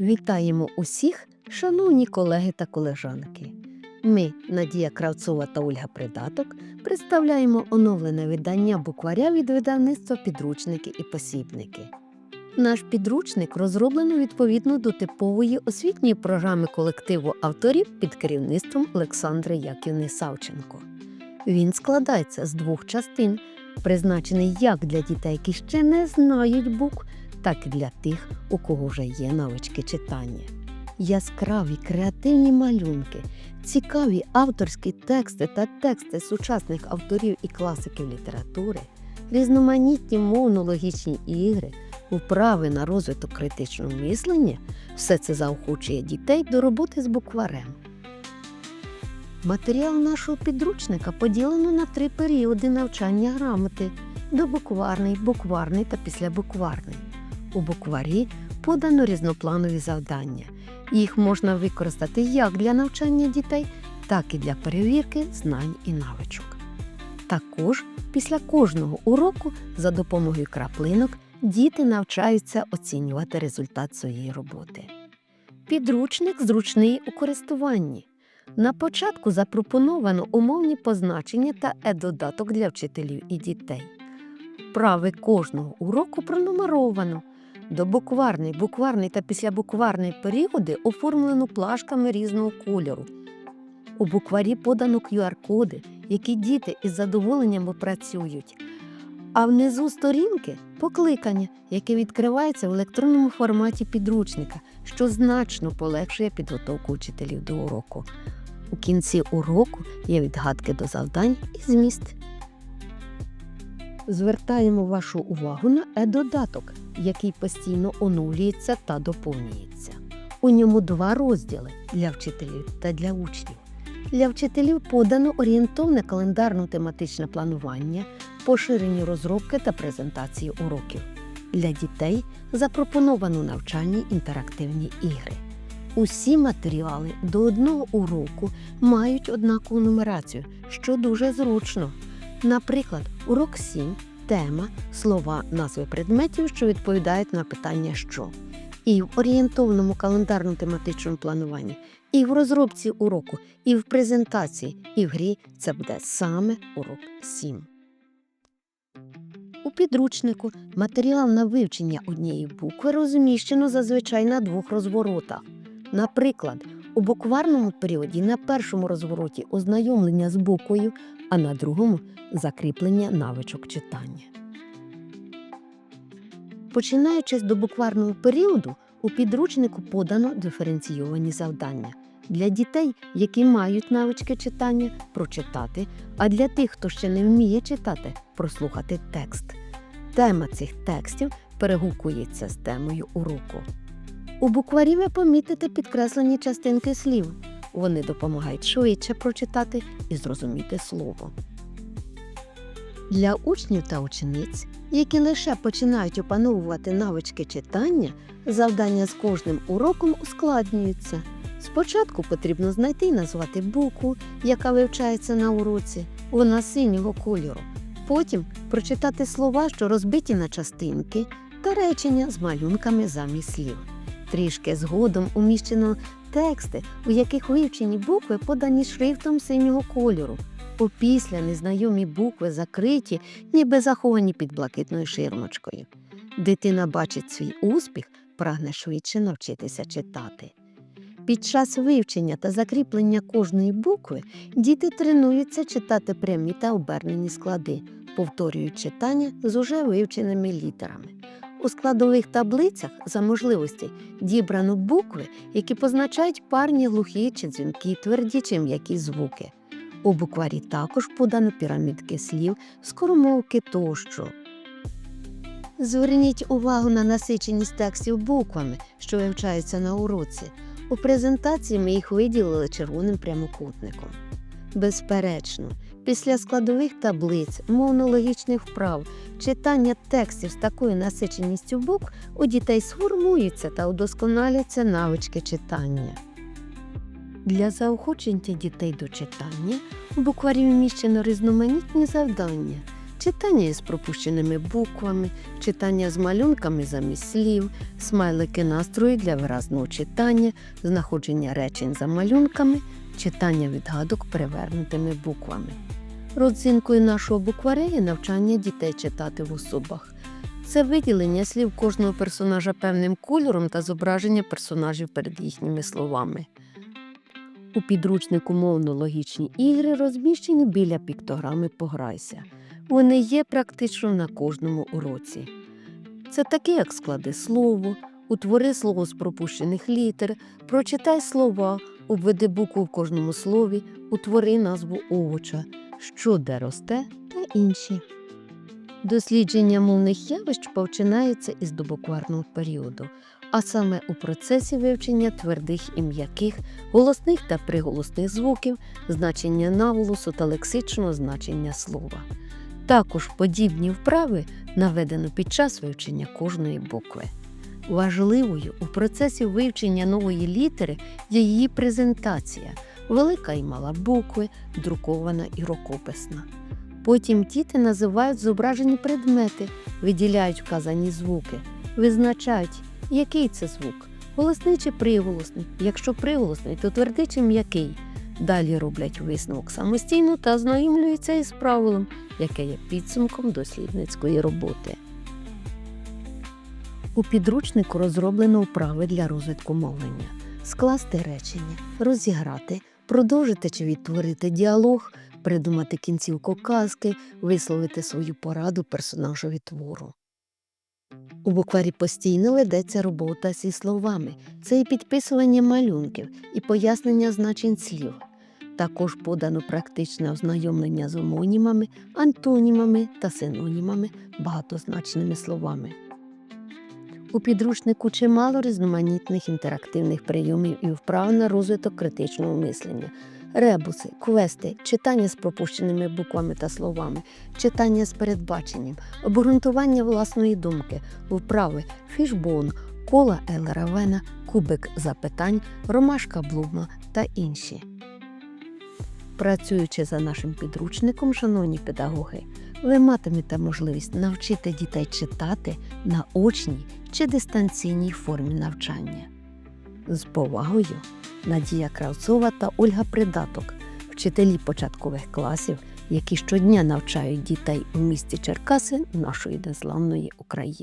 Вітаємо усіх, шановні колеги та колежанки. Ми, Надія Кравцова та Ольга Придаток, представляємо оновлене видання букваря від видавництва підручники і посібники. Наш підручник розроблено відповідно до типової освітньої програми колективу авторів під керівництвом Олександри Яківни Савченко. Він складається з двох частин, призначений як для дітей, які ще не знають букв, так і для тих, у кого вже є навички читання. Яскраві креативні малюнки, цікаві авторські тексти та тексти сучасних авторів і класиків літератури, різноманітні мовно-логічні ігри, вправи на розвиток критичного мислення все це заохочує дітей до роботи з букварем. Матеріал нашого підручника поділено на три періоди навчання грамоти добукварний, букварний та післябукварний. У букварі подано різнопланові завдання. Їх можна використати як для навчання дітей, так і для перевірки знань і навичок. Також після кожного уроку за допомогою краплинок діти навчаються оцінювати результат своєї роботи. Підручник зручний у користуванні. На початку запропоновано умовні позначення та е-додаток для вчителів і дітей. Вправи кожного уроку пронумеровано. Добукварний, букварний та післябукварний періоди оформлено плашками різного кольору. У букварі подано QR-коди, які діти із задоволенням опрацюють. А внизу сторінки покликання, яке відкривається в електронному форматі підручника, що значно полегшує підготовку учителів до уроку. У кінці уроку є відгадки до завдань і зміст. Звертаємо вашу увагу на е-додаток, який постійно оновлюється та доповнюється. У ньому два розділи для вчителів та для учнів. Для вчителів подано орієнтовне календарно-тематичне планування, поширені розробки та презентації уроків. Для дітей запропоновано навчальні інтерактивні ігри. Усі матеріали до одного уроку мають однакову нумерацію, що дуже зручно. Наприклад, урок 7 тема, слова, назви предметів, що відповідають на питання що. І в орієнтовному календарно-тематичному плануванні, і в розробці уроку, і в презентації, і в грі це буде саме урок 7. У підручнику матеріал на вивчення однієї букви розміщено зазвичай на двох розворотах. Наприклад, у букварному періоді на першому розвороті ознайомлення з буквою, а на другому закріплення навичок читання. Починаючи з добукварного періоду, у підручнику подано диференційовані завдання для дітей, які мають навички читання, прочитати, а для тих, хто ще не вміє читати, прослухати текст. Тема цих текстів перегукується з темою уроку. У букварі ви помітите підкреслені частинки слів. Вони допомагають швидше прочитати і зрозуміти слово. Для учнів та учениць, які лише починають опановувати навички читання, завдання з кожним уроком ускладнюються. Спочатку потрібно знайти і назвати букву, яка вивчається на уроці, вона синього кольору. Потім прочитати слова, що розбиті на частинки, та речення з малюнками замість слів. Трішки згодом уміщено тексти, у яких вивчені букви подані шрифтом синього кольору. Опісля незнайомі букви закриті, ніби заховані під блакитною ширмочкою. Дитина бачить свій успіх, прагне швидше навчитися читати. Під час вивчення та закріплення кожної букви діти тренуються читати прямі та обернені склади, повторюють читання з уже вивченими літерами. У складових таблицях за можливості дібрано букви, які позначають парні глухі чи дзвінки, тверді чи м'які звуки. У букварі також подано пірамідки слів, скоромовки тощо. Зверніть увагу на насиченість текстів буквами, що вивчаються на уроці. У презентації ми їх виділили червоним прямокутником. Безперечно, після складових таблиць, мовно-логічних вправ, читання текстів з такою насиченістю букв у дітей сформуються та удосконаляться навички читання. Для заохочення дітей до читання у букварі вміщено різноманітні завдання. Читання із пропущеними буквами, читання з малюнками замість слів, смайлики настрою для виразного читання, знаходження речень за малюнками, читання відгадок перевернутими буквами. Родзинкою нашого букваря є навчання дітей читати в особах. Це виділення слів кожного персонажа певним кольором та зображення персонажів перед їхніми словами. У підручнику мовно-логічні ігри розміщені біля піктограми Пограйся. Вони є практично на кожному уроці. Це такі, як склади слово, утвори слово з пропущених літер, прочитай слова, обведи букву в кожному слові, утвори назву овоча, що де росте та інші. Дослідження мовних явищ починається із добукварного періоду, а саме у процесі вивчення твердих і м'яких, голосних та приголосних звуків, значення наголосу та лексичного значення слова. Також подібні вправи наведено під час вивчення кожної букви. Важливою у процесі вивчення нової літери є її презентація, велика і мала букви, друкована і рукописна. Потім діти називають зображені предмети, виділяють вказані звуки, визначають, який це звук голосний чи приголосний. Якщо приголосний, то твердий чи м'який. Далі роблять висновок самостійно та ознайомлюються із правилом, яке є підсумком дослідницької роботи. У підручнику розроблено вправи для розвитку мовлення, скласти речення, розіграти, продовжити чи відтворити діалог, придумати кінцівку казки, висловити свою пораду персонажові твору. У букварі постійно ведеться робота зі словами, це і підписування малюнків, і пояснення значень слів. Також подано практичне ознайомлення з омонімами, антонімами та синонімами, багатозначними словами. У підручнику чимало різноманітних інтерактивних прийомів і вправ на розвиток критичного мислення, ребуси, квести, читання з пропущеними буквами та словами, читання з передбаченням, обґрунтування власної думки, вправи фішбон, кола Елера Вена, кубик запитань, ромашка Блума та інші. Працюючи за нашим підручником, шановні педагоги, ви матимете можливість навчити дітей читати на очній чи дистанційній формі навчання. З повагою Надія Кравцова та Ольга Придаток, вчителі початкових класів, які щодня навчають дітей у місті Черкаси нашої незламної України.